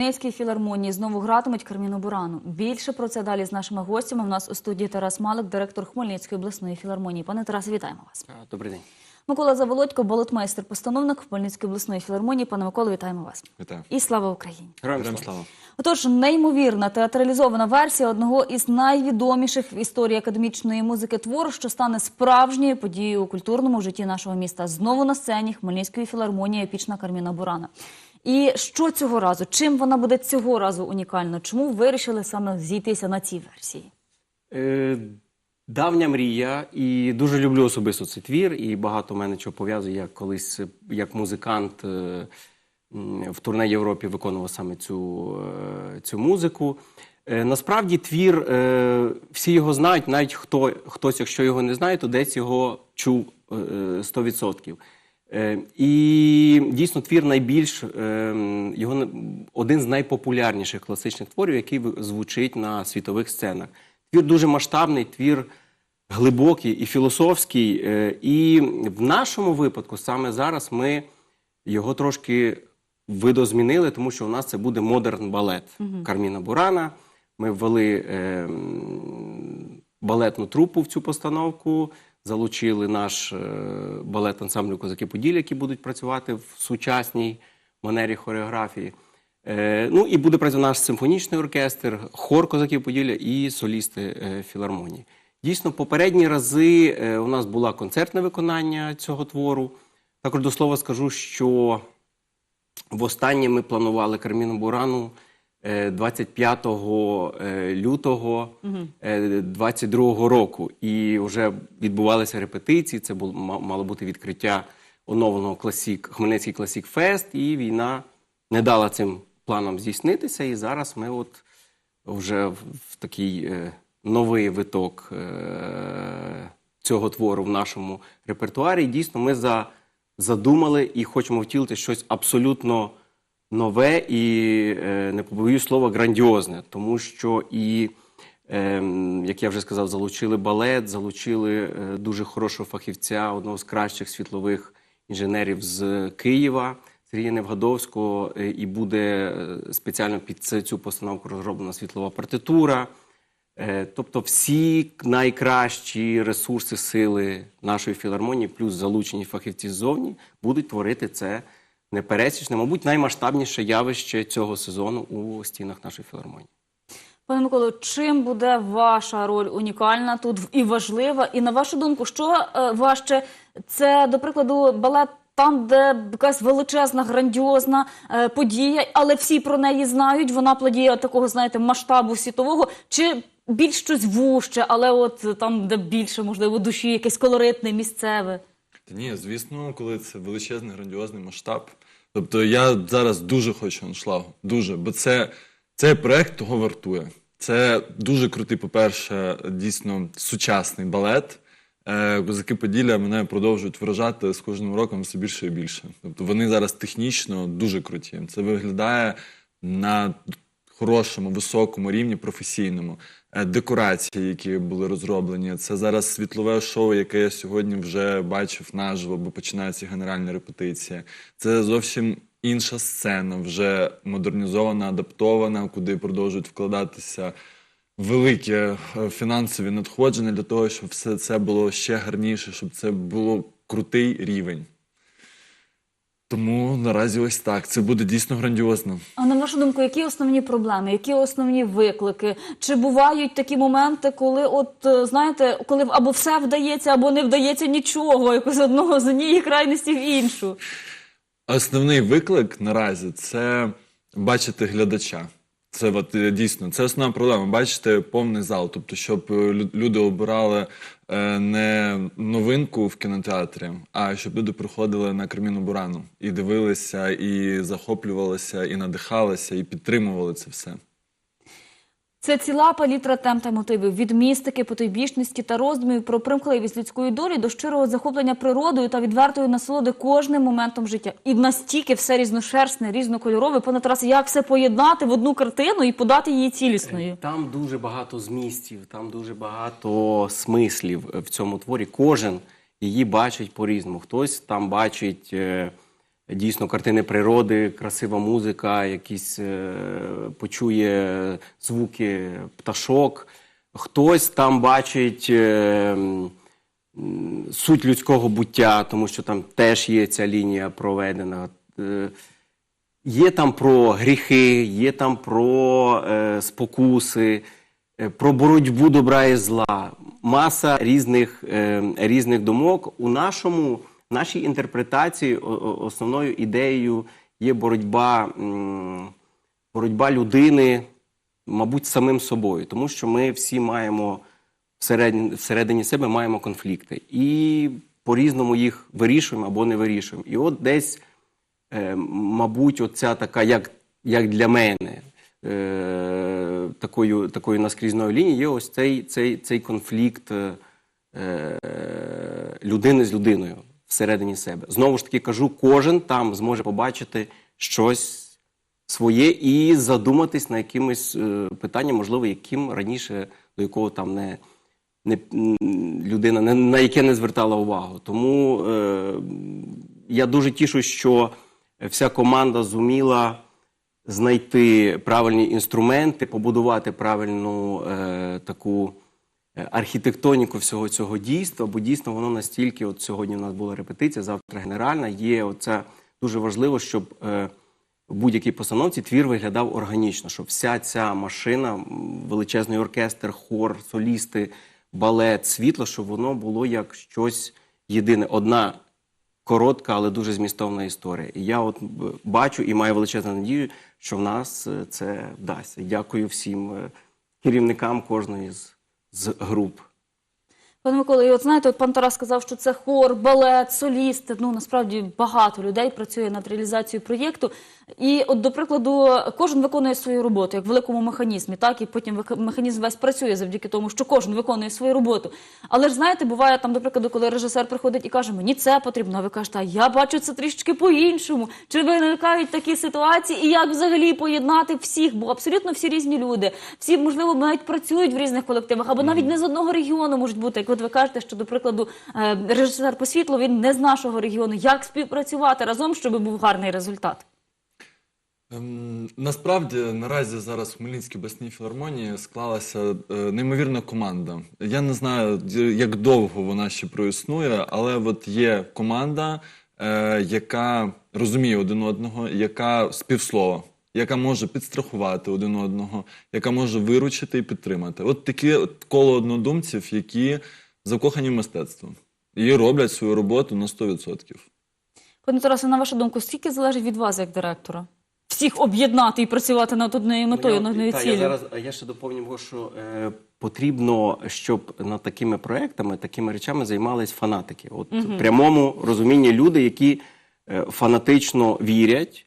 Хмельницькій філармонії знову гратимуть Карміну Бурану. Більше про це далі з нашими гостями. У нас у студії Тарас Малик, директор Хмельницької обласної філармонії. Пане Тарасе, вітаємо вас. Добрий день. Микола Заволодько, балетмейстер, постановник Хмельницької обласної філармонії. Пане Миколо, вітаємо вас. Вітаю. І слава Україні! Героям слава. Отож, неймовірна театралізована версія одного із найвідоміших в історії академічної музики твору, що стане справжньою подією у культурному житті нашого міста. Знову на сцені Хмельницької філармонії епічна Карміна Бурана. І що цього разу? Чим вона буде цього разу унікальна? Чому вирішили саме зійтися на цій версії? Е, давня мрія, і дуже люблю особисто цей твір, і багато мене чого пов'язує. Я колись е, як музикант е, в турне Європі виконував саме цю, е, цю музику. Е, насправді твір, е, всі його знають, навіть хто, хтось, якщо його не знає, то десь його чув е, 100%. Е, І дійсно твір найбільш е, його один з найпопулярніших класичних творів, який звучить на світових сценах. Твір дуже масштабний, твір глибокий і філософський. е, І в нашому випадку саме зараз ми його трошки видозмінили, тому що у нас це буде модерн балет Карміна Бурана. Ми ввели е, балетну трупу в цю постановку, залучили наш е, балет ансамблю Козаки Поділля, які будуть працювати в сучасній манері хореографії. Е, ну і буде працювати наш симфонічний оркестр, хор Козаків Поділля і солісти е, філармонії. Дійсно, попередні рази у нас було концертне виконання цього твору. Також до слова скажу, що Востаннє ми планували Карміну Бурану 25 е, лютого 22 року. І вже відбувалися репетиції. Це було, ма- мало бути відкриття оновленого класік, Хмельницький Класік Фест, і війна не дала цим планам здійснитися. І зараз ми от вже в, такий е, новий виток е, цього твору в нашому репертуарі. І дійсно, ми за, задумали і хочемо втілити щось абсолютно нове і, е, не побоюсь слова, грандіозне, тому що і. Ем, Як я вже сказав, залучили балет, залучили е, дуже хорошого фахівця, одного з кращих світлових інженерів з Києва, Сергія Невгадовського, е, і буде спеціально під цю постановку розроблена світлова партитура. Тобто всі найкращі ресурси сили нашої філармонії, плюс залучені фахівці ззовні, будуть творити це непересічне, мабуть, наймасштабніше явище цього сезону у стінах нашої філармонії. Пане Миколо, чим буде ваша роль унікальна тут і важлива? І на вашу думку, що е, важче? Це, до прикладу, балет там, де якась величезна, грандіозна е, подія, але всі про неї знають. Вона плодіє такого, знаєте, масштабу світового, чи більш щось вужче, але от там, де більше, можливо, душі, якесь колоритне, місцеве. Та ні, звісно, коли це величезний грандіозний масштаб. Тобто я зараз дуже хочу аншлагу. Дуже. Бо це цей проект того вартує. Це дуже крутий, по-перше, дійсно сучасний балет. Е, Козаки Поділля мене продовжують вражати з кожним роком все більше і більше. Тобто вони зараз технічно дуже круті. Це виглядає на хорошому, високому рівні, професійному. Е, Декорації, які були розроблені. Це зараз світлове шоу, яке я сьогодні вже бачив наживо, бо починається генеральна репетиція. Це зовсім інша сцена, вже модернізована, адаптована, куди продовжують вкладатися великі е, фінансові надходження для того, щоб все це було ще гарніше, щоб це було крутий рівень. Тому наразі ось так. Це буде дійсно грандіозно. А на вашу думку, які основні проблеми, які основні виклики? Чи бувають такі моменти, коли, от е, знаєте, коли або все вдається, або не вдається нічого, якось з одного з однієї крайності в іншу? Основний виклик наразі це бачити глядача. Це от, е, дійсно це основна проблема. Бачите, повний зал. Тобто, щоб е, люди обирали е, не новинку в кінотеатрі, а щоб люди приходили на Карміну Бурану і дивилися, і захоплювалися, і надихалися, і підтримували це все. Це ціла палітра тем та мотивів від містики, потойбічності та роздумів про примхливість людської долі до щирого захоплення природою та відвертої насолоди кожним моментом життя. І настільки все різношерстне, різнокольорове. Пане Тарасе, як все поєднати в одну картину і подати її цілісною? Там дуже багато змістів, там дуже багато смислів в цьому творі. Кожен її бачить по-різному. Хтось там бачить е, дійсно картини природи, красива музика, якісь е, почує звуки пташок. Хтось там бачить е, суть людського буття, тому що там теж є ця лінія проведена. Е, Є там про гріхи, є там про спокуси, про боротьбу добра і зла. Маса різних, різних думок. У нашому, нашій інтерпретації основною ідеєю є боротьба, боротьба людини, мабуть, самим собою, тому що ми всі маємо всередині, себе маємо конфлікти. І по-різному їх вирішуємо або не вирішуємо. І от десь е, мабуть, оця така, як, як для мене, е, такою, такою наскрізною лінією є ось цей, цей, цей конфлікт е, людини з людиною всередині себе. Знову ж таки кажу, кожен там зможе побачити щось своє і задуматись на якимось е, питанням, можливо, яким раніше до якого там не, не людина не, на яке не звертала увагу. Тому е, я дуже тішу, що вся команда зуміла знайти правильні інструменти, побудувати правильну е, таку архітектоніку всього цього дійства, бо дійсно воно настільки, от сьогодні у нас була репетиція, завтра генеральна, є оце дуже важливо, щоб е, в будь-якій постановці твір виглядав органічно, щоб вся ця машина, величезний оркестр, хор, солісти, балет, світло, щоб воно було як щось єдине. Одна коротка, але дуже змістовна історія. І я от бачу і маю величезну надію, що в нас е, це вдасться. Дякую всім е, керівникам кожної з, з груп. Пане Миколо, і от знаєте, от пан Тарас сказав, що це хор, балет, солісти. Ну насправді багато людей працює над реалізацією проєкту. І, от, до прикладу, кожен виконує свою роботу, як в великому механізмі, так і потім механізм весь працює завдяки тому, що кожен виконує свою роботу. Але ж знаєте, буває там, до прикладу, коли режисер приходить і каже, мені це потрібно, а ви кажете, а я бачу це трішечки по-іншому. Чи виникають такі ситуації, і як взагалі поєднати всіх? Бо абсолютно всі різні люди, всі, можливо, навіть працюють в різних колективах, або навіть не з одного регіону можуть бути. Як от ви кажете, що, до прикладу, е, режисер по світлу він не з нашого регіону. Як співпрацювати разом, щоб був гарний результат? Ем, Насправді наразі зараз в Хмельницькій обласній філармонії склалася е, неймовірна команда. Я не знаю, як довго вона ще проіснує, але от є команда, е, яка розуміє один одного, яка співслова, яка може підстрахувати один одного, яка може виручити і підтримати. От таке от коло однодумців, які закохані в мистецтво і роблять свою роботу на 100%. Пане Тарасе, на вашу думку, скільки залежить від вас як директора? Всіх об'єднати і працювати над однією метою, Ну, над однією та. Я зараз я ще доповню, що е, потрібно, щоб над такими проектами, такими речами займались фанатики. От в прямому розумінні люди, які е, фанатично вірять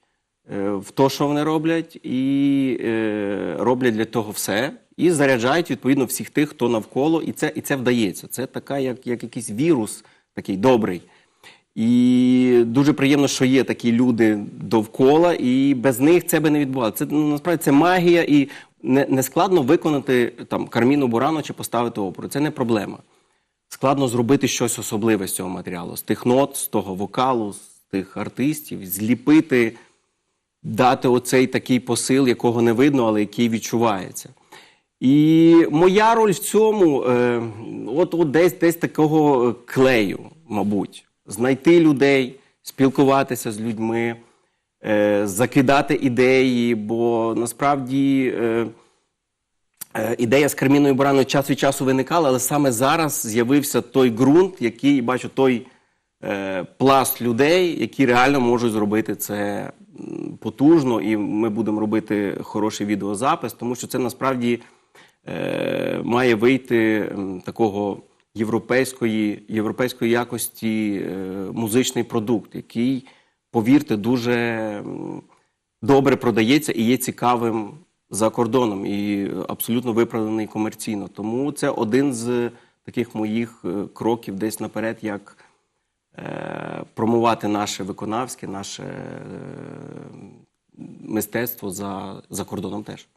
е, в те, що вони роблять, і е, роблять для того все. І заряджають відповідно всіх тих, хто навколо, і це, і це вдається. Це така, як, як якийсь вірус, такий добрий. І дуже приємно, що є такі люди довкола, і без них це би не відбувалося. Це ну, насправді це магія, і не, не складно виконати там Карміну Бурану чи поставити оперу. Це не проблема. Складно зробити щось особливе з цього матеріалу, з тих нот, з того вокалу, з тих артистів, зліпити, дати оцей такий посил, якого не видно, але який відчувається. І моя роль в цьому, е, от, от десь, десь такого е, клею, мабуть, знайти людей, спілкуватися з людьми, е, закидати ідеї, бо насправді е, е, ідея з Карміною Бураною час від часу виникала, але саме зараз з'явився той ґрунт, який бачу, той пласт людей, які реально можуть зробити це потужно, і ми будемо робити хороший відеозапис, тому що це насправді має вийти такого європейської, європейської якості е, музичний продукт, який, повірте, дуже добре продається і є цікавим за кордоном, і абсолютно виправданий комерційно. Тому це один з таких моїх е, кроків десь наперед, як е, промувати наше виконавське, наше мистецтво за, за кордоном теж.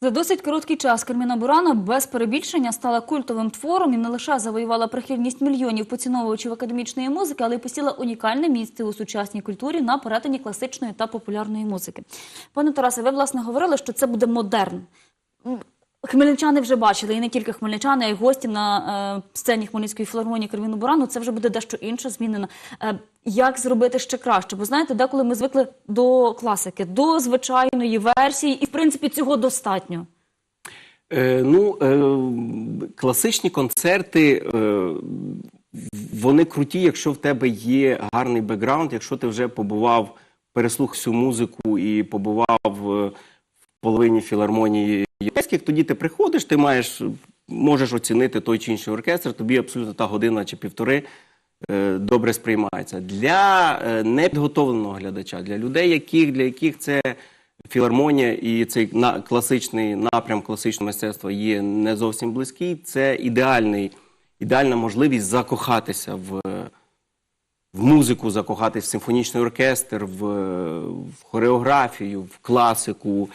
За досить короткий час Керміна Бурана без перебільшення стала культовим твором і не лише завоювала прихильність мільйонів поціновувачів академічної музики, але й посіла унікальне місце у сучасній культурі на перетині класичної та популярної музики. Пане Тарасе, ви власне говорили, що це буде модерн. Хмельничани вже бачили, і не тільки хмельничани, а й гості на е, сцені Хмельницької філармонії Карміну Бурану. Це вже буде дещо інше змінено. Е, як зробити ще краще? Бо знаєте, деколи ми звикли до класики, до звичайної версії, і в принципі цього достатньо. Е, ну, класичні концерти, вони круті, якщо в тебе є гарний бекграунд, якщо ти вже побував, переслух всю музику і побував в половині філармонії європейських, тоді ти приходиш, ти маєш, можеш оцінити той чи інший оркестр, тобі абсолютно та година чи півтори е, добре сприймається. Для е, непідготовленого глядача, для людей, яких, для яких це філармонія і цей класичний напрям класичного мистецтва є не зовсім близький, це ідеальний, ідеальна можливість закохатися в, в музику, закохатися в симфонічний оркестр, в, в хореографію, в класику.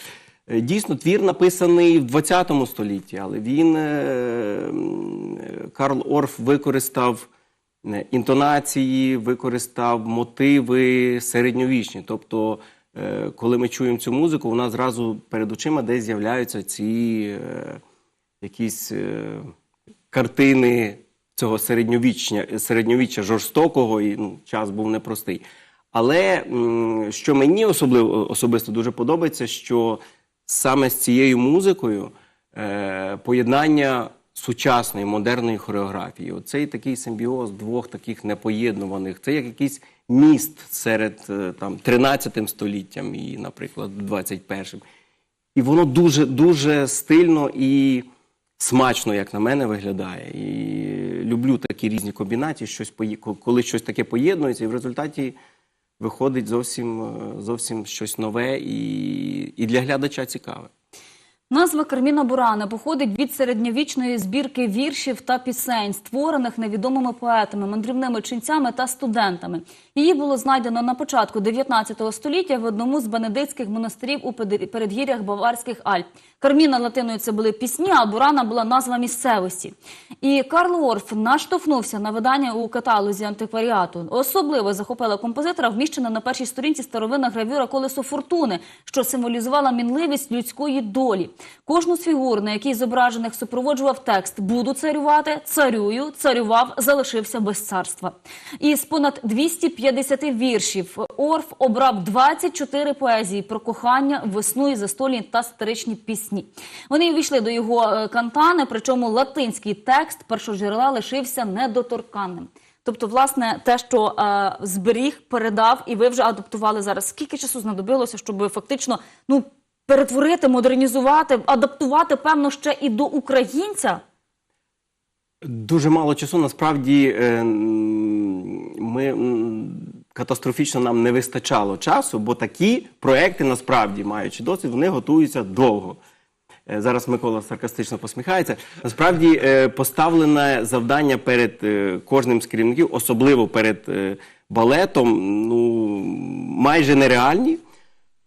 Е, Дійсно, твір написаний в 20 столітті, але він е, Карл Орф використав е, інтонації, використав мотиви середньовічні. Тобто, коли ми чуємо цю музику, нас зразу перед очима десь з'являються ці якісь картини цього середньовіччя, середньовіччя жорстокого, і ну, час був непростий. Але що мені особливо особисто дуже подобається, що саме з цією музикою е, поєднання сучасної модерної хореографії. Оцей такий симбіоз двох таких непоєднуваних. Це як якийсь міст серед е, там 13 століттям і, наприклад, 21-м. І воно дуже дуже стильно і смачно, як на мене, виглядає. І люблю такі різні комбінації, щось коли щось таке поєднується, і в результаті виходить зовсім, е, зовсім щось нове і, і для глядача цікаве. Назва Карміна Бурана походить від середньовічної збірки віршів та пісень, створених невідомими поетами, мандрівними ченцями та студентами. Її було знайдено на початку 19 століття в одному з бенедиктських монастирів у передгір'ях Баварських Альп. Карміна латиною це були пісні, а Бурана була назва місцевості. І Карл Орф наштовхнувся на видання у каталозі антикваріату. Особливо захопила композитора вміщена на першій сторінці старовинна гравюра колесо фортуни, що символізувала мінливість людської долі. Кожну з фігур, на якій зображених супроводжував текст Буду царювати, царюю, царював, залишився без царства. Із понад 250 віршів Орф обрав 24 поезії про кохання, весну і застольні та сатиричні пісні. Вони увійшли до його е, кантани, причому латинський текст першоджерела лишився недоторканним. Тобто, власне, те, що е, зберіг, передав, і ви вже адаптували зараз. Скільки часу знадобилося, щоб фактично ну перетворити, модернізувати, адаптувати, певно, ще і до українця? Дуже мало часу. Насправді е, ми катастрофічно нам не вистачало часу, бо такі проекти насправді, маючи досвід, вони готуються довго. Е, Зараз Микола саркастично посміхається. Насправді е, поставлене завдання перед кожним з керівників, особливо перед балетом, ну майже нереальні.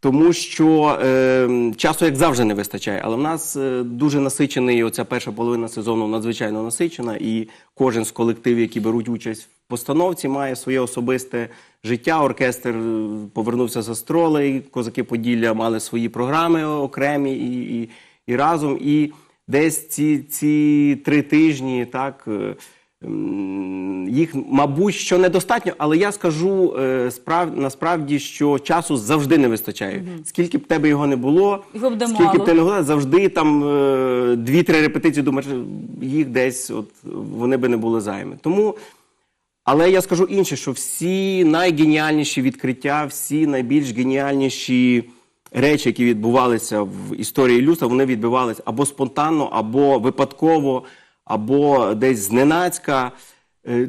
Тому що е, часу, як завжди, не вистачає. Але в нас е, дуже насичений, оця перша половина сезону надзвичайно насичена, і кожен з колективів, які беруть участь в постановці, має своє особисте життя. Оркестр е, повернувся з астролей, козаки Поділля мали свої програми окремі і, і, і разом. І десь ці, ці три тижні, так. Їх, мабуть, що недостатньо, але я скажу е, справ, насправді, що часу завжди не вистачає. Скільки б тебе його не було, Його скільки мало. б ти не гуляв, завжди там е, дві-три репетиції, думаєш, їх десь от, вони би не були займи. Тому, але я скажу інше, що всі найгеніальніші відкриття, всі найбільш геніальніші речі, які відбувалися в історії людства, вони відбувалися або спонтанно, або випадково, або десь зненацька. Е,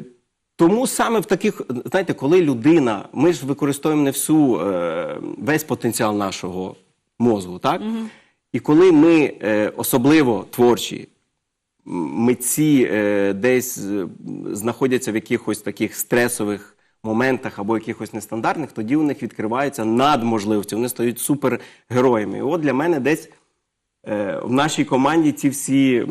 Тому саме в таких, знаєте, коли людина, ми ж використовуємо не всю е, весь потенціал нашого мозку, так? І коли ми е, особливо творчі, митці десь знаходяться в якихось таких стресових моментах або якихось нестандартних, тоді у них відкриваються надможливості, вони стають супергероями. І от для мене десь в нашій команді ці всі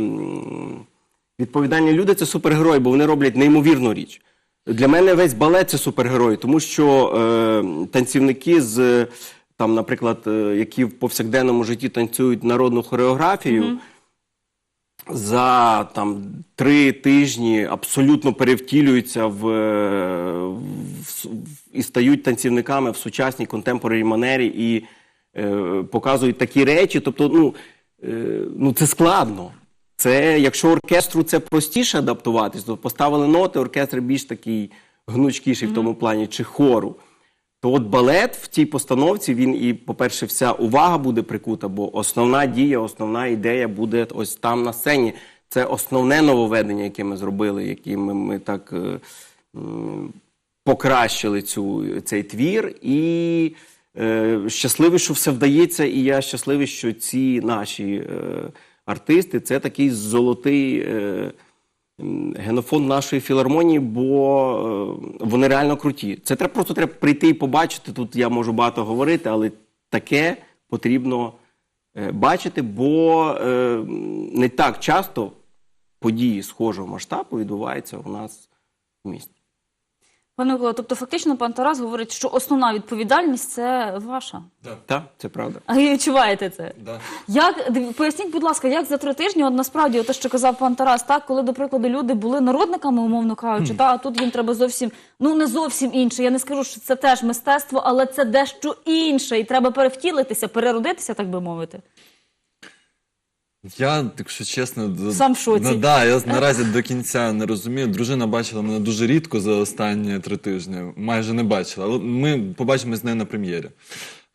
відповідальні люди це супергерої, бо вони роблять неймовірну річ. Для мене весь балет це супергерої, тому що е, танцівники з там, наприклад, е, які в повсякденному житті танцюють народну хореографію за там три тижні абсолютно перевтілюються в, е, в, в- і стають танцівниками в сучасній контемпорарі манері і е, показують такі речі. Тобто, ну, е, ну це складно. Це якщо оркестру це простіше адаптуватись, то поставили ноти, оркестр більш такий гнучкіший в тому плані, чи хору. То от балет в цій постановці він і, по-перше, вся увага буде прикута, бо основна дія, основна ідея буде ось там на сцені. Це основне нововведення, яке ми зробили, яким ми, ми так е, покращили цю, цей твір. І е, щасливий, що все вдається, і я щасливий, що ці наші е, артисти це такий золотий. Е, м, нашої філармонії, бо е, вони реально круті. Це треба просто треба прийти і побачити. Тут я можу багато говорити, але таке потрібно е, бачити, бо не так часто події схожого масштабу відбуваються у нас в місті. Пане Микола, тобто фактично пан Тарас говорить, що основна відповідальність це ваша. Так, це правда. А ви відчуваєте це? Да. Як поясніть, будь ласка, як за три тижні, от насправді, те, що казав пан Тарас, так, коли, до прикладу, люди були народниками, умовно кажучи, та, а тут їм треба зовсім, ну не зовсім інше. Я не скажу, що це теж мистецтво, але це дещо інше, і треба перевтілитися, переродитися, так би мовити. Я, якщо чесно, Сам в шоці. Ну, да, я наразі до кінця не розумію. Дружина бачила мене дуже рідко за останні три тижні, майже не бачила. Але ми побачимось з нею на прем'єрі.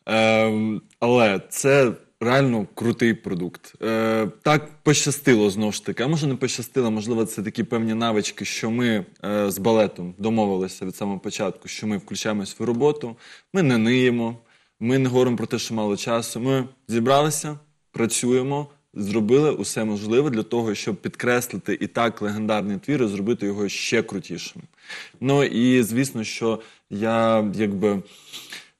Ем, але це реально крутий продукт. Е, так пощастило знову ж таки. А може не пощастило, можливо, це такі певні навички, що ми е, з балетом домовилися від самого початку, що ми включаємось в роботу, ми не ниємо, ми не говоримо про те, що мало часу. Ми зібралися, працюємо, зробили усе можливе для того, щоб підкреслити і так легендарний твір і зробити його ще крутішим. Ну і звісно, що я якби.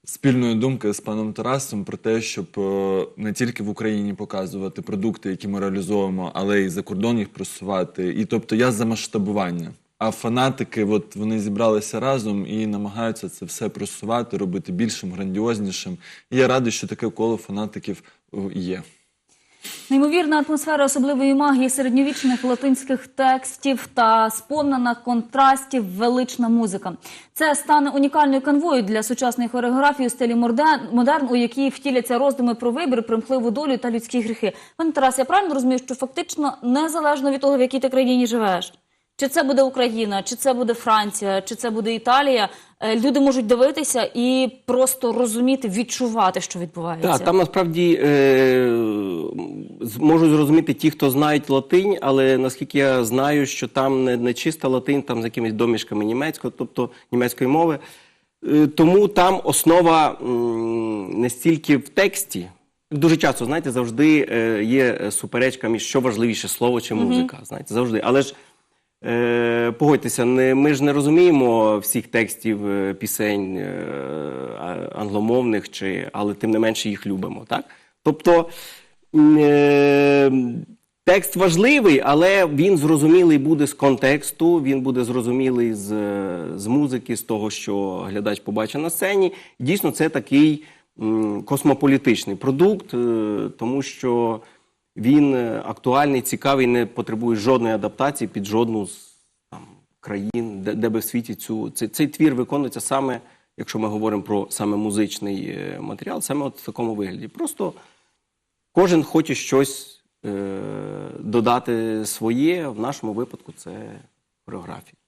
Спільної думки з паном Тарасом про те, щоб е, не тільки в Україні показувати продукти, які ми реалізовуємо, але й за кордон їх просувати. І тобто я за масштабування. А фанатики, от вони зібралися разом і намагаються це все просувати, робити більшим, грандіознішим. І я радий, що таке коло фанатиків е, є. Неймовірна атмосфера особливої магії середньовічних латинських текстів та сповнена контрастів велична музика. Це стане унікальною канвою для сучасної хореографії у стилі модерн, у якій втіляться роздуми про вибір, примхливу долю та людські гріхи. Пане Тарас, я правильно розумію, що фактично незалежно від того, в якій ти країні живеш. Чи це буде Україна, чи це буде Франція, чи це буде Італія? е, Люди можуть дивитися і просто розуміти, відчувати, що відбувається. Так, там насправді е, можуть зрозуміти ті, хто знають латинь, але наскільки я знаю, що там не, не чиста латинь, там з якимись домішками німецького, тобто німецької мови. Е, тому там основа м, не стільки в тексті. Дуже часто, знаєте, завжди е, є суперечка між що важливіше слово чи музика. Знаєте, завжди. Але ж Е, погодьтеся, не, ми ж не розуміємо всіх текстів е, пісень е, англомовних, чи, але тим не менше їх любимо. Так? Тобто е, текст важливий, але він зрозумілий буде з контексту, він буде зрозумілий з, з музики, з того, що глядач побачить на сцені. Дійсно, це такий космополітичний продукт, е, тому що він е, актуальний, цікавий, не потребує жодної адаптації під жодну з там, країн, де, де би в світі цю цей, цей твір виконується саме, якщо ми говоримо про саме музичний е, матеріал, саме от в такому вигляді. Просто кожен хоче щось е, додати своє. В нашому випадку це хореографія.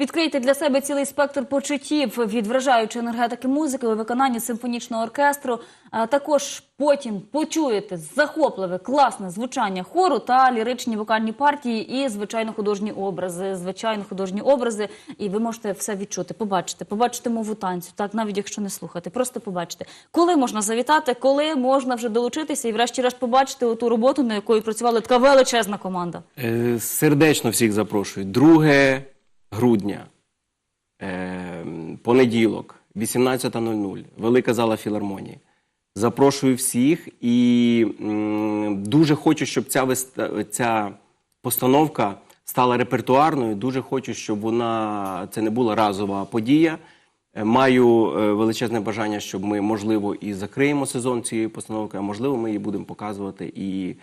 Відкрийте для себе цілий спектр почуттів від вражаючої енергетики музики у виконанні симфонічного оркестру. А також потім почуєте захопливе, класне звучання хору та ліричні вокальні партії і звичайно художні образи. Звичайно, художні образи, і ви можете все відчути, побачити, побачити мову танцю, так навіть якщо не слухати, просто побачити, коли можна завітати, коли можна вже долучитися і, врешті-решт, побачити ту роботу, на якої працювала така величезна команда. Е, Сердечно всіх запрошую. 2 грудня, е, понеділок, 18.00, Велика зала філармонії. Запрошую всіх і м, дуже хочу, щоб ця, ця постановка стала репертуарною. Дуже хочу, щоб вона це не була разова подія. Е, Маю е, величезне бажання, щоб ми, можливо, і закриємо сезон цієї постановки, а можливо, ми її будемо показувати і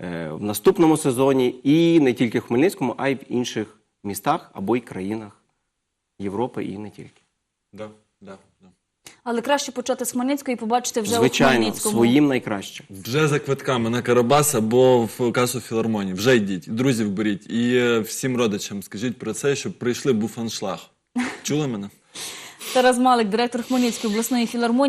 е, в наступному сезоні, і не тільки в Хмельницькому, а й в інших містах або й країнах Європи і не тільки. Да, да, да. Але краще почати з Хмельницького і побачити вже у Хмельницькому. своїм найкраще. Вже за квитками на Карабас або в касу філармонії. Вже йдіть, друзів беріть. І е, всім родичам скажіть про це, щоб прийшли був аншлаг. Чули мене? Тарас Малик, директор Хмельницької обласної філармонії.